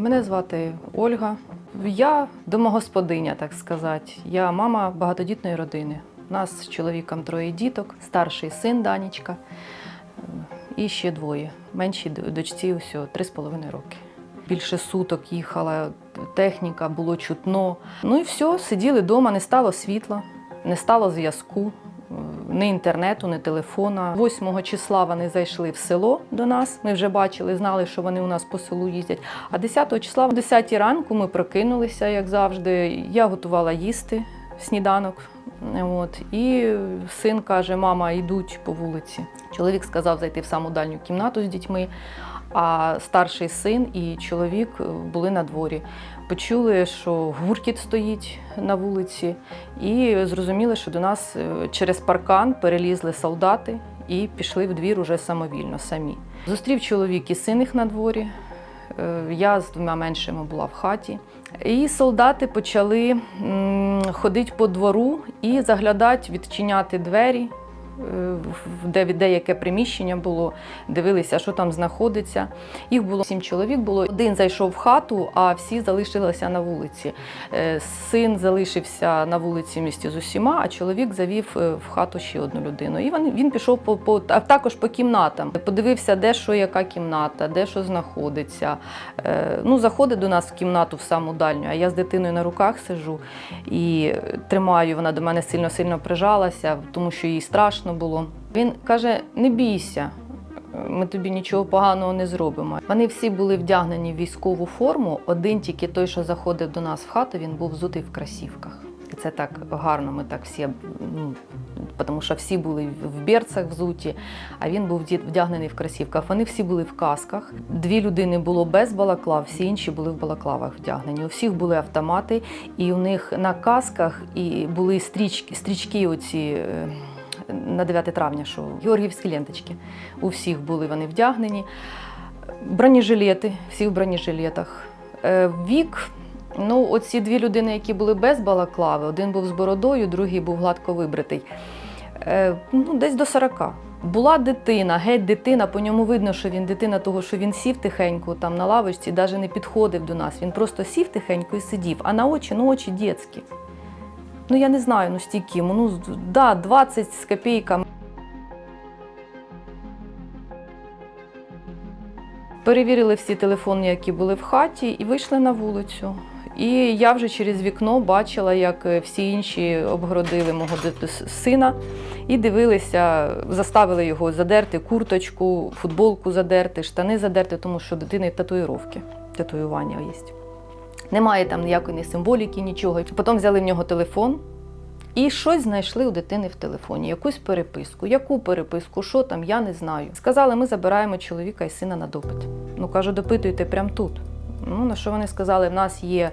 Мене звати Ольга. Я домогосподиня, так сказати. Я мама багатодітної родини. У нас з чоловіком троє діток, старший син Данічка і ще двоє. Меншій дочці усього три з половиною роки. Більше суток їхала техніка, було чутно. Ну і все, сиділи вдома, не стало світла, не стало зв'язку, ні інтернету, ні телефона. 8 числа вони зайшли в село до нас. Ми вже бачили, знали, що вони у нас по селу їздять. А 10 числа, в 10 ранку, ми прокинулися, як завжди. Я готувала їсти сніданок. От. І син каже: мама, йдуть по вулиці. Чоловік сказав зайти в саму дальню кімнату з дітьми. А старший син і чоловік е, були на дворі. Почули, що гуркіт стоїть на вулиці, і зрозуміли, що до нас е, через паркан перелізли солдати і пішли в двір уже самовільно самі. Зустрів чоловік і син їх на дворі. Е, Я з двома меншими була в хаті. І солдати почали ходити по двору і заглядати, відчиняти двері, де деяке приміщення було, дивилися, що там знаходиться. Їх було сім чоловік. Було один зайшов в хату, а всі залишилися на вулиці. Е, Син залишився на вулиці в місті з усіма, а чоловік завів е, в хату ще одну людину. І він, він пішов по, по також по кімнатам. Подивився, де що, яка кімната, де що знаходиться. Е, Ну, заходить до нас в кімнату в саму дальню, а я з дитиною на руках сижу і тримаю. Вона до мене сильно-сильно прижалася, тому що їй страшно було. Він каже: не бійся. Ми тобі нічого поганого не зробимо. Вони всі були вдягнені в військову форму. Один тільки той, що заходив до нас в хату, він був взутий в красівках. Це так гарно. Ми так всі, ну, тому що всі були в берцах взуті, а він був вдягнений в красівках. Вони всі були в касках. Дві людини було без балаклав, всі інші були в балаклавах вдягнені. У всіх були автомати, і у них на касках і були стрічки, стрічки оці. На 9 травня, що георгіївські ленточки. У всіх були вони вдягнені. Бронежилети, всі в бронежилетах. Е, Вік, ну, оці дві людини, які були без балаклави, один був з бородою, другий був гладко вибритий. Е, Ну, десь до 40. Була дитина, геть дитина, по ньому видно, що він дитина, того, що він сів тихенько там на лавочці, навіть не підходив до нас. Він просто сів тихенько і сидів, а на очі, ну очі дітські. Ну я не знаю, ну стільки ну да, 20 з копійками. Перевірили всі телефони, які були в хаті, і вийшли на вулицю. І я вже через вікно бачила, як е, всі інші обгородили мого сина і дивилися, заставили його задерти курточку, футболку задерти, штани задерти, тому що дитини татуїровки, татуювання є. Немає там ніякої ні символіки, нічого. Потім взяли в нього телефон і щось знайшли у дитини в телефоні, якусь переписку. Яку переписку, що там, я не знаю. Сказали, ми забираємо чоловіка і сина на допит. Ну кажу, допитуйте прямо тут. Ну, на що вони сказали, в нас є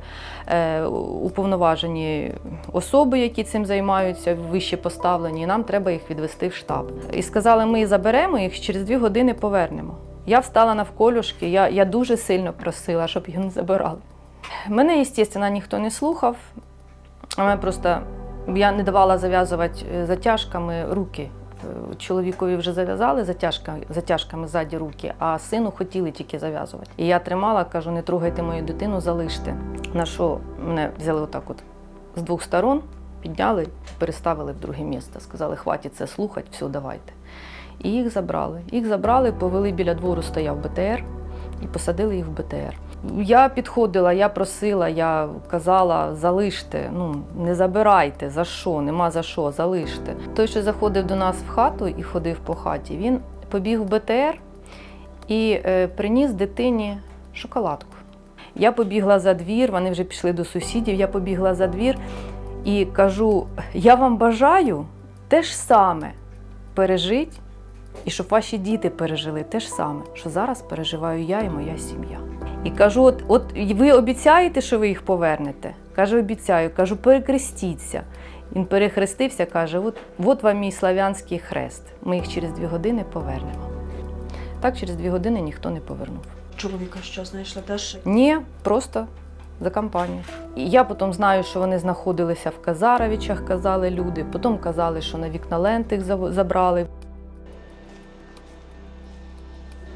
е, уповноважені особи, які цим займаються, вище поставлені, і нам треба їх відвести в штаб. І сказали, ми заберемо їх, через дві години повернемо. Я встала навколюшки, я, я дуже сильно просила, щоб його не забирали. Мене, звісно, ніхто не слухав. Мене просто я не давала зав'язувати е, затяжками руки. Е, Чоловікові вже зав'язали затяжка, затяжками ззаді руки, а сину хотіли тільки зав'язувати. І я тримала, кажу, не трогайте мою дитину, залиште. На що мене взяли отак от з двох сторон, підняли, переставили в друге місце. Сказали, хватить це слухати, все, давайте. І їх забрали. Їх забрали, повели біля двору, стояв БТР і посадили їх в БТР. Я підходила, я просила, я казала, залиште, ну не забирайте, за що, нема за що, залиште. Той, що заходив до нас в хату і ходив по хаті, він побіг в БТР і е, приніс дитині шоколадку. Я побігла за двір, вони вже пішли до сусідів, я побігла за двір і кажу: я вам бажаю те ж саме пережити, і щоб ваші діти пережили те ж саме, що зараз переживаю я і моя сім'я. І кажу: от, от ви обіцяєте, що ви їх повернете? Каже, обіцяю. Кажу, перекрестіться. Він перехрестився, каже: от, от вам мій славянський хрест. Ми їх через дві години повернемо. Так, через дві години ніхто не повернув. Чоловіка що знайшли теж? Ні, просто за компанію. І я потім знаю, що вони знаходилися в Казаровичах, казали люди. Потім казали, що на вікна лентих забрали.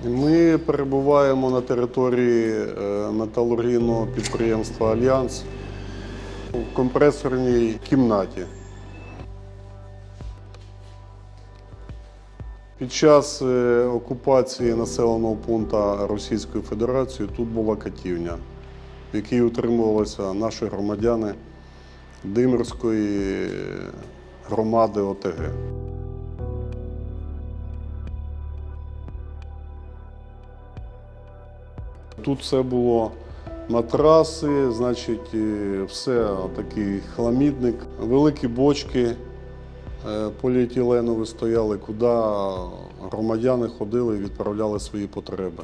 Ми перебуваємо на території е, металургійного підприємства Альянс в компресорній кімнаті. Під час е, окупації населеного пункту Російською Федерацією тут була катівня, в якій утримувалися наші громадяни Димирської громади ОТГ. Тут все було матраси, значить, все такий хламідник, великі бочки е, поліетиленові стояли, куди громадяни ходили і відправляли свої потреби.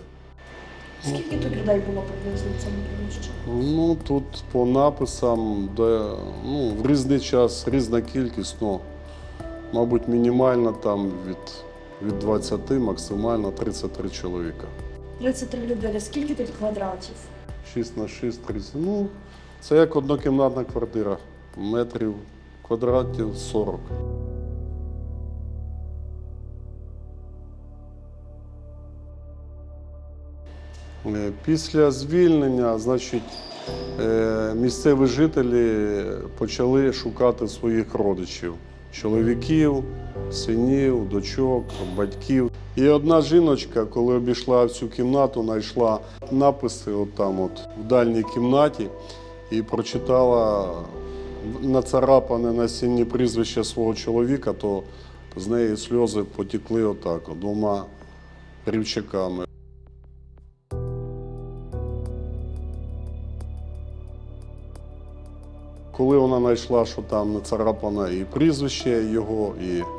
Скільки тут людей було приблизно в цьому приміщенні? Ну тут по написам, де ну, в різний час різна кількість, ну, мабуть, мінімально там від, від 20, максимально 33 чоловіка. 33 людини. Скільки тут квадратів? 6 на 6, 30. Ну, це як однокімнатна квартира. Метрів квадратів 40. Е, Після звільнення, значить, е, місцеві жителі почали шукати своїх родичів: чоловіків, синів, дочок, батьків. І одна жіночка, коли обійшла всю кімнату, знайшла написи от там, от, в дальній кімнаті, і прочитала нацарапане на стіні прізвище свого чоловіка, то з неї сльози потекли отак, от, двома рівчаками. Коли вона знайшла, що там нацарапане і прізвище його, і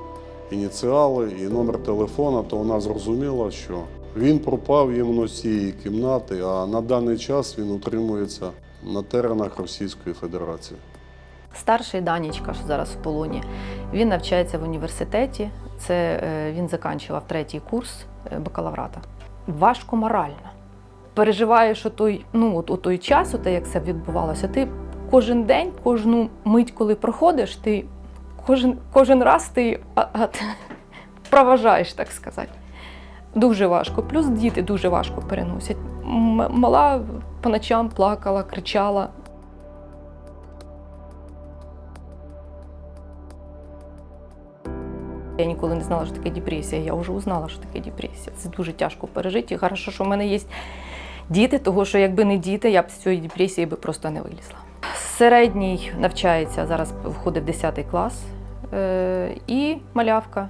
ініціали, і номер телефона, то вона зрозуміла, що він пропав іменно з цієї кімнати, а на даний час він утримується на теренах Російської Федерації. Старший Данічка, що зараз в полоні, він навчається в університеті. Це е, він закінчував третій курс е, бакалаврата. Важко морально. Переживаєш о той, ну, от, у той час, от, як це відбувалося, ти кожен день, кожну мить, коли проходиш, ти кожен, кожен раз ти проважаєш, так сказати. Дуже важко. Плюс діти дуже важко переносять. Мала по ночам плакала, кричала. Я ніколи не знала, що таке депресія. Я вже узнала, що таке депресія. Це дуже тяжко пережити. І хорошо, що в мене є діти, того що якби не діти, я б з цієї депресії би просто не вилізла. Середній навчається, зараз входить в 10 клас. Е, і малявка,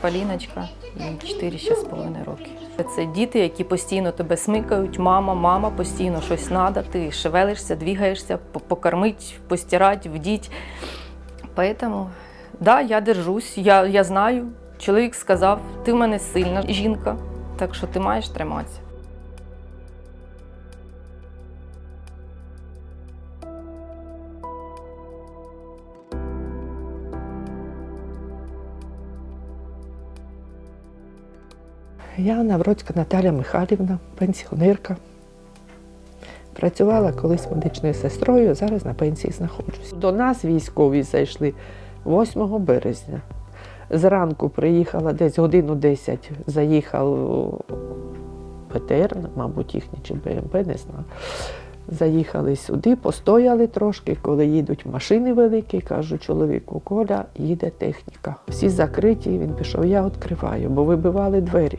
Поліночка, їй 4 ще з половиною роки. Це діти, які постійно тебе смикають, мама, мама, постійно щось треба, ти шевелишся, двігаєшся, покормить, постирати, вдіть. Поэтому, да, я держусь, я, я знаю. Чоловік сказав, ти в мене сильна жінка, так що ти маєш триматися. Я Навроцька Наталя Михайлівна, пенсіонерка. Працювала колись медичною сестрою, зараз на пенсії знаходжусь. До нас військові зайшли 8 березня. Зранку приїхала десь годину 10, заїхав ПТР, мабуть, їхній чи БМП, не знаю. Заїхали сюди, постояли трошки, коли їдуть машини великі, кажу чоловіку, Коля, їде техніка. Всі закриті, він пішов, я відкриваю, бо вибивали двері.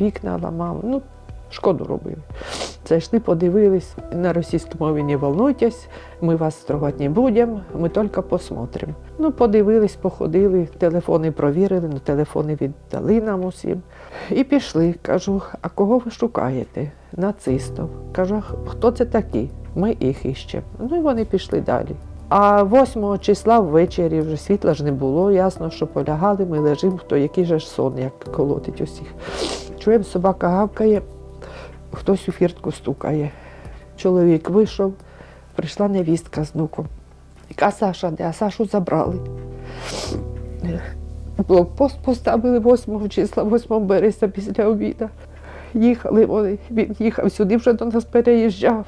Вікна ламав, ну, шкоду робили. Зайшли, подивились, на російській мові не волнуйтесь, ми вас трогати не будемо, ми тільки посмотримо. Ну, подивились, походили, телефони провірили, ну, телефони віддали нам усім. І пішли. Кажу, а кого ви шукаєте? Нацистів. Кажу, хто це такі? Ми їх іщемо. Ну і вони пішли далі. А 8 числа ввечері вже світла ж не було, ясно, що полягали, ми лежимо, хто який же ж сон, як колотить усіх. Чуємо, собака гавкає, хтось у фіртку стукає. Чоловік вийшов, прийшла невістка з внуком. А Саша, де? А Сашу забрали. Блокпост поставили 8 числа, 8 березня після обіду. Їхали вони, він їхав сюди, вже до нас переїжджав.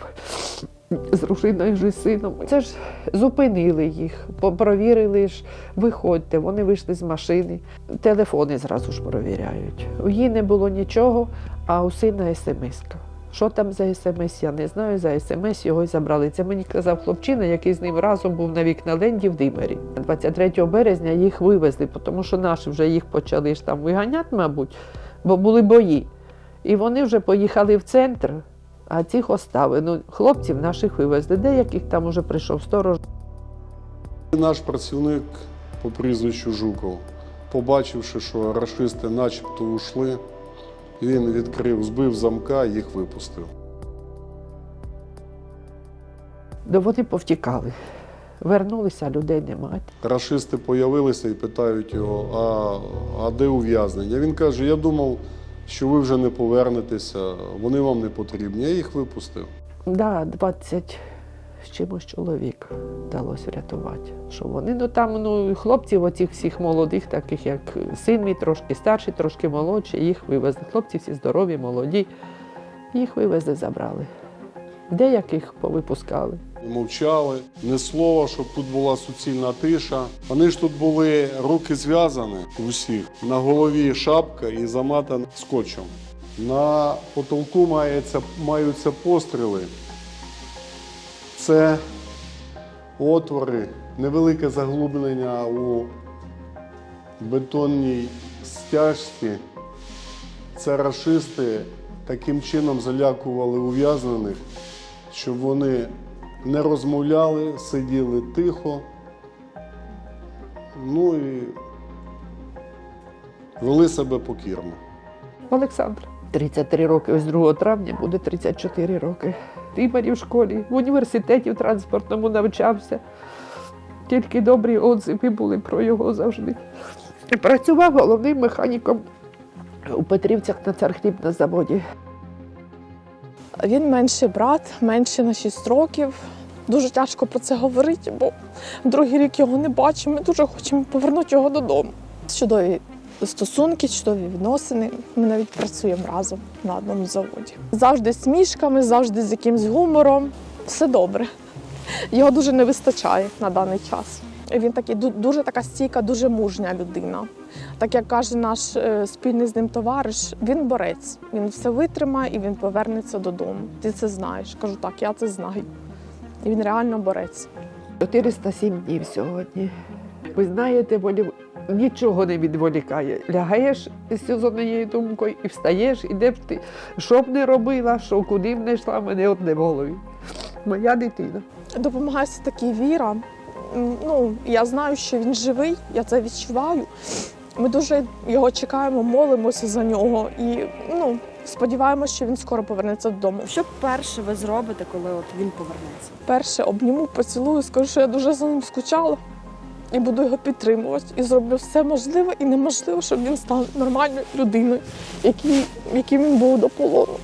З дружиною, з сином. Це ж зупинили їх, провірили ж, виходьте. Вони вийшли з машини. Телефони зразу ж провіряють. У її не було нічого, а у сина смс-ка. Що там за смс, я не знаю. За смс його й забрали. Це мені казав хлопчина, який з ним разом був на вікналенді в Димері. 23 березня їх вивезли, тому що наші вже їх почали ж там виганяти, мабуть, бо були бої. І вони вже поїхали в центр, а цих оставили. Ну, хлопців наших вивезли. Деяких там уже прийшов сторож. Наш працівник по прізвищу Жуков, побачивши, що рашисти начебто ушли, він відкрив, збив замка і їх випустив. Де вони повтікали. Вернулися, людей немає. Рашисти появилися і питають його, а, а де ув'язнення? Він каже: Я думав, що ви вже не повернетеся, вони вам не потрібні. Я їх випустив. Да, 20 з чимось чоловік вдалося врятувати. Що вони, ну там ну, хлопців, оцих всіх молодих, таких як син мій трошки старший, трошки молодший, їх вивезли. Хлопці всі здорові, молоді. Їх вивезли, забрали. Деяких повипускали. Мовчали, не слова, щоб тут була суцільна тиша. Вони ж тут були руки зв'язані у всіх. На голові шапка і заматана скотчем. На потолку мається, маються постріли. Це отвори, невелике заглублення у бетонній стяжці. Це рашисти таким чином залякували ув'язнених, щоб вони не розмовляли, сиділи тихо. Ну і вели себе покірно. Олександр. 33 роки, ось 2 травня буде 34 роки. Тимарі в школі, в університеті в транспортному навчався. Тільки добрі отзиви були про його завжди. Працював головним механіком у Петрівцях на цархліб на заводі. Він менший брат, менший на 6 років. Дуже тяжко про це говорити, бо другий рік його не бачимо. Ми дуже хочемо повернути його додому. Чудові стосунки, чудові відносини. Ми навіть працюємо разом на одному заводі. Завжди з смішками, завжди з якимсь гумором. Все добре. Його дуже не вистачає на даний час. Він такий дуже така стійка, дуже мужня людина. Так як каже наш е, спільний з ним товариш, він борець. Він все витримає і він повернеться додому. Ти це знаєш. Кажу, так, я це знаю. І він реально борець. 407 днів сьогодні. Ви знаєте, волі... нічого не відволікає. Лягаєш з однією думкою і встаєш, і де б ти, що б не робила, що куди б не йшла, мене одне в голові. Моя дитина. Допомагає все таки віра. Ну, я знаю, що він живий, я це відчуваю. Ми дуже його чекаємо, молимося за нього і ну, сподіваємося, що він скоро повернеться додому. Що перше ви зробите, коли от він повернеться? Перше обніму, поцілую, скажу, що я дуже за ним скучала і буду його підтримувати. І зроблю все можливе і неможливе, щоб він став нормальною людиною, яким він був до полону.